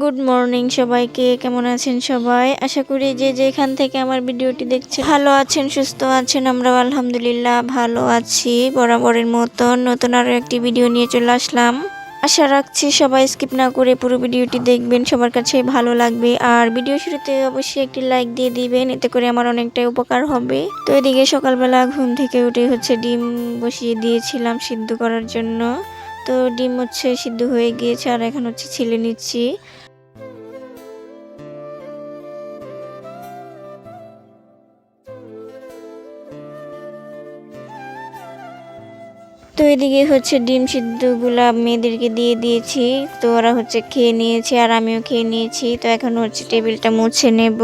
Good morning সবাইকে, কেমন আছেন সবাই? আশা করি যে যেখান থেকে আমার ভিডিওটি দেখছে ভালো আছেন, সুস্থ আছেন, আমরাও আলহামদুলিল্লাহ ভালো আছি, বরাবরের মতন নতুন আরও একটি ভিডিও নিয়ে চলে আসলাম। আশা রাখছি সবাই স্কিপ না করে পুরো ভিডিওটি দেখবেন, সবার কাছে ভালো লাগবে। আর ভিডিও শুরুতে অবশ্যই একটি লাইক দিয়ে দিবেন, এতে করে আমার অনেকটাই উপকার হবে। তো এদিকে সকালবেলা ঘুম থেকে উঠে হচ্ছে ডিম বসিয়ে দিয়েছিলাম সিদ্ধ করার জন্য। তো ডিম হচ্ছে সিদ্ধ হয়ে গিয়েছে, আর এখন হচ্ছে ছিলে নিচ্ছি। তো এদিকে হচ্ছে ডিম সিদ্ধগুলা মেয়েদেরকে দিয়ে দিয়েছি। তো ওরা হচ্ছে খেয়ে নিয়েছে আর আমিও খেয়ে নিয়েছি। তো এখন হচ্ছে টেবিলটা মুছে নেব।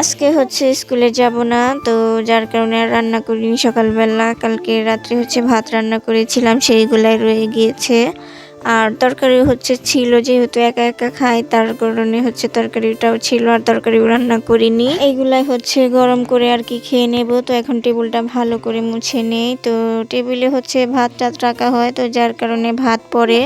আজকে হচ্ছে স্কুলে যাব না, তো যার কারণে রান্না করিনি সকালবেলা। কালকে রাত্রে হচ্ছে ভাত রান্না করেছিলাম, সেইগুলাই রয়ে গিয়েছে। আর তরকারি হচ্ছে ছিল, যেহেতু একা একা খাই, তার কারণে হচ্ছে তরকারিটাও ছিল আর তরকারিও রান্না করিনি। এইগুলাই হচ্ছে গরম করে আর কি খেয়ে নেব। তো এখন টেবিলটা ভালো করে মুছে নেই। তো টেবিলে হচ্ছে ভাত টাত রাখা হয়। তো যার কারণে ভাত পরে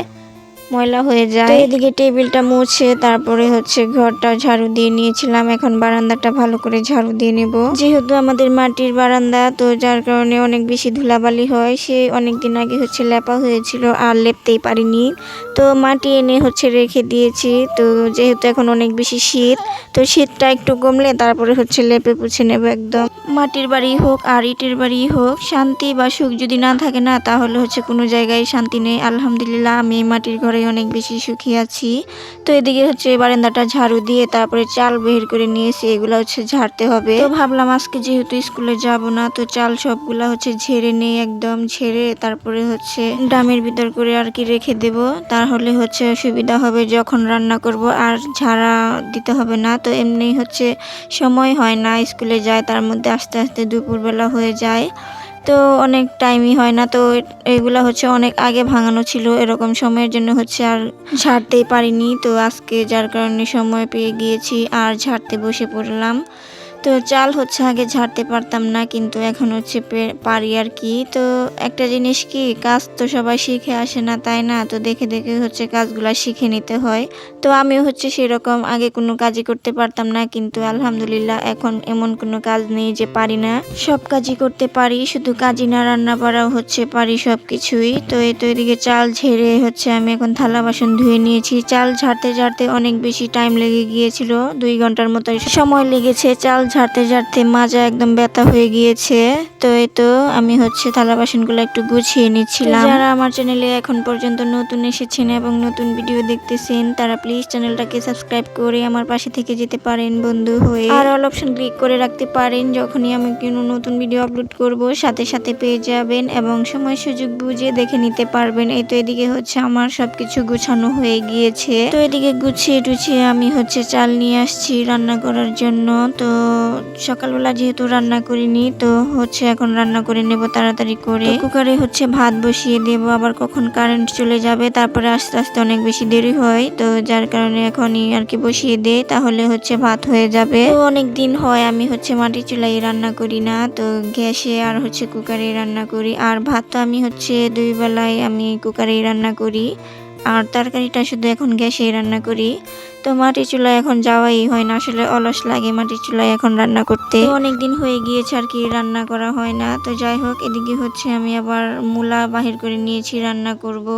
ময়লা হয়ে যায়। এদিকে টেবিলটা মুছে তারপরে হচ্ছে ঘরটা ঝাড়ু দিয়ে নিয়েছিলাম। এখন বারান্দাটা ভালো করে ঝাড়ু দিয়ে নেব। যেহেতু আমাদের মাটির বারান্দা তো যার কারণে অনেক বেশি ধুলাবালি হয়। সে অনেক দিন আগে হচ্ছে লেপা হয়েছিল আর লেপতেই পারিনি। তো মাটি এনে হচ্ছে রেখে দিয়েছি। তো যেহেতু এখন অনেক বেশি শীত তো শীতটা একটু কমলে তারপরে হচ্ছে লেপে পুছে নেব একদম। মাটির বাড়ি হোক আর ইটের বাড়ি হোক শান্তি বা সুখ যদি না থাকে না তাহলে হচ্ছে কোনো জায়গায় শান্তি নেই। আলহামদুলিল্লাহ আমি মাটির ঘরে অনেক বেশি সুখী আছি। তো এদিকে হচ্ছে বারান্দাটা ঝাড়ু দিয়ে তারপরে চাল বের করে নিয়েছি এগুলো হচ্ছে ঝাড়তে হবে। তো ভাবলাম আজকে যেহেতু স্কুলে যাব না, তো চাল সবগুলা হচ্ছে ঝেড়ে নেই একদম, ঝেড়ে তারপরে হচ্ছে ড্রামের ভিতর করে আর কি রেখে দেব। তাহলে হচ্ছে সুবিধা হবে যখন রান্না করব, আর ঝাড়া দিতে হবে না। তো এমনি হচ্ছে সময় হয় না, স্কুলে যায়, তার মধ্যে আস্তে আস্তে দুপুরবেলা হয়ে যায়। তো অনেক টাইমই হয় না। তো এগুলো হচ্ছে অনেক আগে ভাঙানো ছিল এরকম সময়ের জন্য হচ্ছে আর ঝাড়তেই পারিনি। তো আজকে যার কারণে সময় পেয়ে গিয়েছি আর ঝাড়তে বসে পড়লাম। তো চাল হচ্ছে আগে ঝাড়তে পারতাম না, কিন্তু এখন হচ্ছে পারি আর কি। তো একটা জিনিস কি, কাজ তো সবাই শিখে আসে না, তাই না? তো দেখে দেখে হচ্ছে কাজগুলা শিখে নিতে হয়। তো আমি হচ্ছে সেরকম আগে কোনো কাজই করতে পারতাম না, কিন্তু আলহামদুলিল্লাহ এখন এমন কোনো কাজ নেই যে পারি না। সব কাজই করতে পারি, শুধু কাজই না, রান্না বাড়াও হচ্ছে পারি সব কিছুই তো এই তো এদিকে চাল ঝেড়ে হচ্ছে আমি এখন থালা বাসন ধুয়ে নিয়েছি। চাল ঝাড়তে ঝাড়তে অনেক বেশি টাইম লেগে গিয়েছিল, দুই ঘণ্টার মতো সময় লেগেছে চাল ঝাড়তে ঝাড়তে মাজা একদম ব্যথা হয়ে গিয়েছে। তো এই তো আমি হচ্ছে থালা বাসনগুলো একটু গুছিয়ে নিচ্ছিলাম। যারা আমার চ্যানেলে এখন পর্যন্ত নতুন এসেছেন এবং নতুন ভিডিও দেখতেছেন, তারা প্লিজ চ্যানেলটাকে সাবস্ক্রাইব করে আমার পাশে থেকে যেতে পারেন বন্ধু হয়ে। আর অল অপশন ক্লিক করে রাখতে পারেন যখনই আমি কোনো নতুন ভিডিও আপলোড করব। সাথে সাথে পেয়ে যাবেন এবং সময় সুযোগ বুঝে দেখে নিতে পারবেন। এই তো এদিকে হচ্ছে আমার সবকিছু গুছানো হয়ে গিয়েছে। তো এদিকে গুছিয়ে টুছিয়ে আমি হচ্ছে চাল নিয়ে আসছি রান্না করার জন্য। তো সকালবেলা যেহেতু রান্না করিনি তো হচ্ছে এখন রান্না করে নেব তাড়াতাড়ি করে। কুকারে হচ্ছে ভাত বসিয়ে দেব আবার কখন কারেন্ট চলে যাবে তারপরে আস্তে আস্তে অনেক বেশি দেরি হয় তো যার কারণে এখনই আর কি বসিয়ে দেই তাহলে হচ্ছে ভাত হয়ে যাবে। তো অনেক দিন হয় আমি হচ্ছে মাটি চুলাই রান্না করি না তো গ্যাসে আর হচ্ছে কুকারে রান্না করি। আর ভাত তো আমি হচ্ছে দুই বেলায় আমি কুকারেই রান্না করি আর তরকারিটা শুধু এখন গ্যাসেই রান্না করি। তো মাটির চুলায় এখন যাওয়াই হয় না। আসলে অলস লাগে মাটির চুলায় এখন রান্না করতে। অনেক দিন হয়ে গিয়েছে আর কি রান্না করা হয় না। তো যাই হোক, এদিকে হচ্ছে আমি আবার মূলা বাহির করে নিয়েছি, রান্না করব।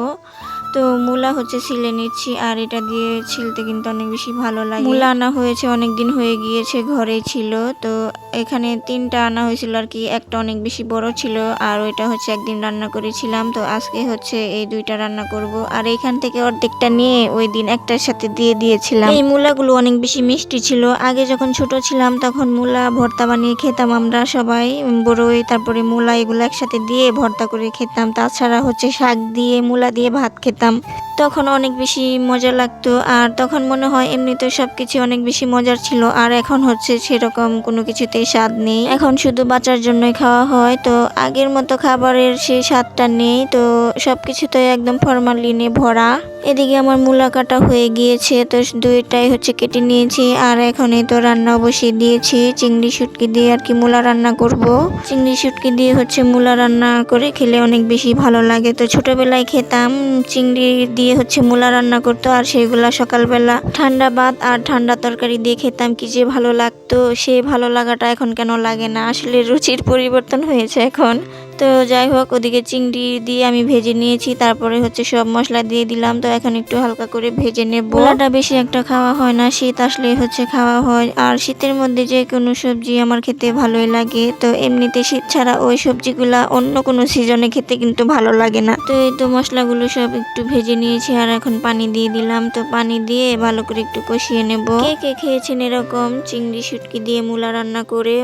তো মূলা হচ্ছে ছিলে নিচ্ছি আর এটা দিয়ে ছিলতে কিন্তু অনেক বেশি ভালো লাগে। মূলা আনা হয়েছে অনেক দিন হয়ে গিয়েছে ঘরেই ছিল। তো এখানে তিনটা আনা হয়েছিল আর কি একটা অনেক বেশি বড় ছিল আর ওইটা হচ্ছে একদিন রান্না করেছিলাম। তো আজকে হচ্ছে এই দুইটা রান্না করব। আর এখান থেকে অর্ধেকটা নিয়ে ওই দিন একটার সাথে দিয়ে দিয়েছিলাম। এই মূলাগুলো অনেক বেশি মিষ্টি ছিল। আগে যখন ছোট ছিলাম তখন মূলা ভর্তা বানিয়ে খেতাম আমরা সবাই বড়ই তারপরে মূলা এগুলো একসাথে দিয়ে ভর্তা করে খেতাম। তাছাড়া হচ্ছে শাক দিয়ে মূলা দিয়ে ভাত খেতাম। থাকতাম তখন অনেক বেশি মজা লাগতো, আর তখন মনে হয় এমনিতে সবকিছু অনেক বেশি মজার ছিল, আর এখন হচ্ছে সেরকম কোনো কিছুতে স্বাদ নেই। এখন শুধু বাঁচার জন্যই খাওয়া হয়, তো আগের মতো খাবারের সেই স্বাদটা নেই, তো সবকিছুতে একদম ফরমালিনে ভরা। এদিকে আমার মূলা কাটা হয়ে গিয়েছে, তো দুইটাই হচ্ছে কেটে নিয়েছি, আর এখন এই তো রান্না বসিয়ে দিয়েছি। চিংড়ি শুটকি দিয়ে আর কি মূলা রান্না করব। চিংড়ি শুটকি দিয়ে হচ্ছে মূলা রান্না করে খেলে অনেক বেশি ভালো লাগে, তো ছোটবেলায় খেতাম, চিংড়ি দিয়ে দিয়ে হচ্ছে মূলা রান্না করতো আর সেগুলা সকালবেলা। ঠান্ডা ভাত আর ঠান্ডা তরকারি দিয়ে খেতাম কি যে ভালো লাগতো। সেই ভালো লাগাটা এখন কেন লাগে না? আসলে রুচির পরিবর্তন হয়েছে এখন। তো যাই হোক, ওদিকে চিংড়ি দিয়ে আমি ভেজে নিয়েছি, তারপরে হচ্ছে সব মশলা দিয়ে দিলাম। তো এখন একটু হালকা করে ভেজে নেব। পোলাটা বেশি একটা খাওয়া হয় না, শীত আসলে হচ্ছে খাওয়া হয়। আর শীতের মধ্যে যে কোনো সবজি আমার খেতে ভালোই লাগে। তো এমনিতে শীত ছাড়া ওই সবজিগুলা অন্য কোনো সিজনে খেতে কিন্তু ভালো লাগে না। তো এই তো মশলাগুলো সব একটু ভেজে নিয়েছি আর এখন পানি দিয়ে দিলাম। তো পানি দিয়ে ভালো করে একটু কষিয়ে নেব। কে কে খেয়েছেন এরকম? চিংড়ি, শুটকি দিয়ে মূলা রান্না করে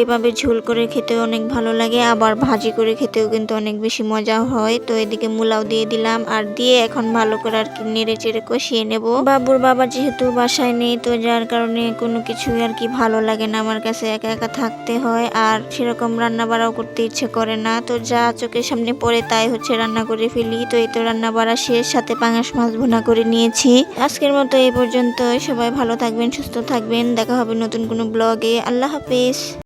এভাবে ঝোল করে খেতে অনেক ভালো লাগে। আবার ভাজি করে খেতেও কিন্তু অনেক বেশি মজা হয়। তো এদিকে মূলাও দিয়ে দিলাম। আর দিয়ে এখন ভালো করে আর কি নেড়ে চেড়ে কষিয়ে নেব। বাবুর বাবা যেহেতু বাসায় নেই, তো যার কারণে কোনো কিছু আর কি ভালো লাগে না আমার কাছে। একা একা থাকতে হয়। আর সেরকম রান্না বাড়াও করতে ইচ্ছে করে না। তো যা চোখের সামনে পড়ে তাই হচ্ছে রান্না করে ফেলি। তো এই তো রান্না বাড়া শেষ। সাথে পাঙাশ মাছ ভুনা করে নিয়েছি। আজকের মতো এই পর্যন্ত সবাই ভালো থাকবেন, সুস্থ থাকবেন। দেখা হবে নতুন কোনো ব্লগে। আল্লাহ হাফিজ।